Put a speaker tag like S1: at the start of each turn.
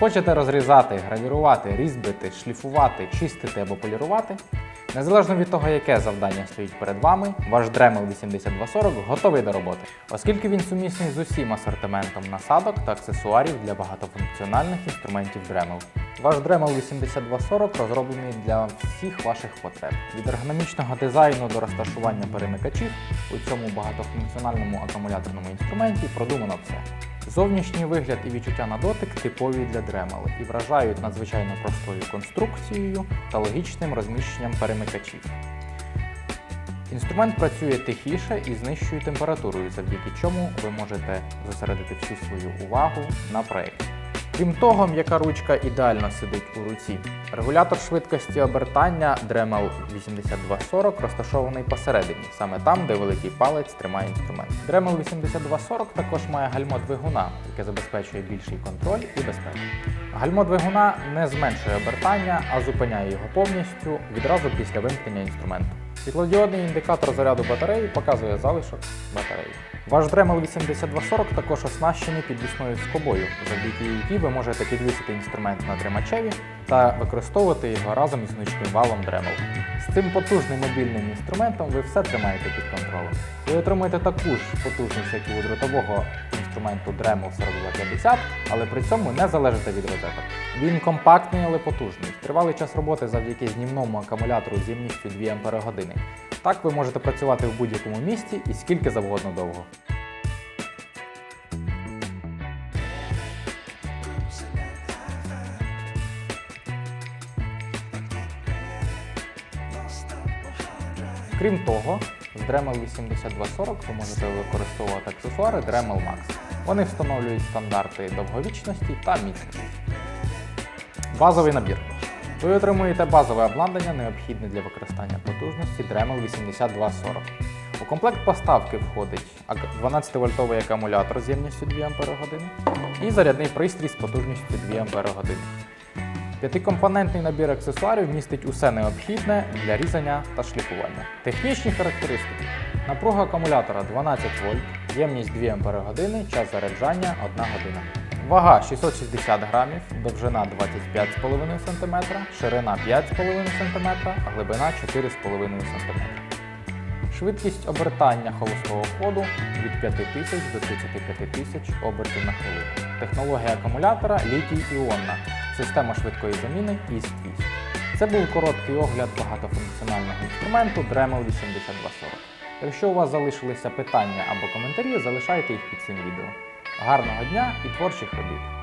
S1: Хочете розрізати, гравірувати, різьбити, шліфувати, чистити або полірувати? Незалежно від того, яке завдання стоїть перед вами, ваш Dremel 8240 готовий до роботи, оскільки він сумісний з усім асортиментом насадок та аксесуарів для багатофункціональних інструментів Dremel. Ваш Dremel 8240 розроблений для всіх ваших потреб. Від ергономічного дизайну до розташування перемикачів у цьому багатофункціональному акумуляторному інструменті продумано все. Зовнішній вигляд і відчуття на дотик типові для Dremel і вражають надзвичайно простою конструкцією та логічним розміщенням перемикачів. Інструмент працює тихіше і з нижчою температурою, завдяки чому ви можете зосередити всю свою увагу на проєкті. Крім того, м'яка ручка ідеально сидить у руці. Регулятор швидкості обертання Dremel 8240 розташований посередині, саме там, де великий палець тримає інструмент. Dremel 8240 також має гальмо двигуна, яке забезпечує більший контроль і безпеку. Гальмо двигуна не зменшує обертання, а зупиняє його повністю відразу після вимкнення інструменту. Світлодіодний індикатор заряду батареї показує залишок батареї. Ваш Dremel 8240 також оснащений підвісною скобою, завдяки якій ви можете підвісити інструмент на тримачеві та використовувати його разом із гнучким валом Dremel. З цим потужним мобільним інструментом ви все тримаєте під контролем. Ви отримуєте таку ж потужність, як і у дротового інструменту Dremel 4250, але при цьому не залежите від розеток. Він компактний, але потужний. Тривалий час роботи завдяки знімному акумулятору з ємністю 2 Ах. Так ви можете працювати в будь-якому місці і скільки завгодно довго. Крім того, з Dremel 8240 ви можете використовувати аксесуари Dremel Max. Вони встановлюють стандарти довговічності та міцності. Базовий набір. Ви отримуєте базове обладнання, необхідне для використання потужності Dremel 8240. У комплект поставки входить 12-вольтовий акумулятор з ємністю 2 Ах і зарядний пристрій з потужністю 2 Ах. П'ятикомпонентний набір аксесуарів містить усе необхідне для різання та шліфування. Технічні характеристики. Напруга акумулятора 12 вольт, ємність 2 Ах, час заряджання 1 година. Вага 660 грамів, довжина 25,5 см, ширина 5,5 см, глибина 4,5 см. Швидкість обертання холостого ходу від 5000 до 35 тисяч обертів на хвилину. Технологія акумулятора літій-іонна, система швидкої заміни ІС-200. Це був короткий огляд багатофункціонального інструменту Dremel 8240. Якщо у вас залишилися питання або коментарі, залишайте їх під цим відео. Гарного дня і творчих робіт!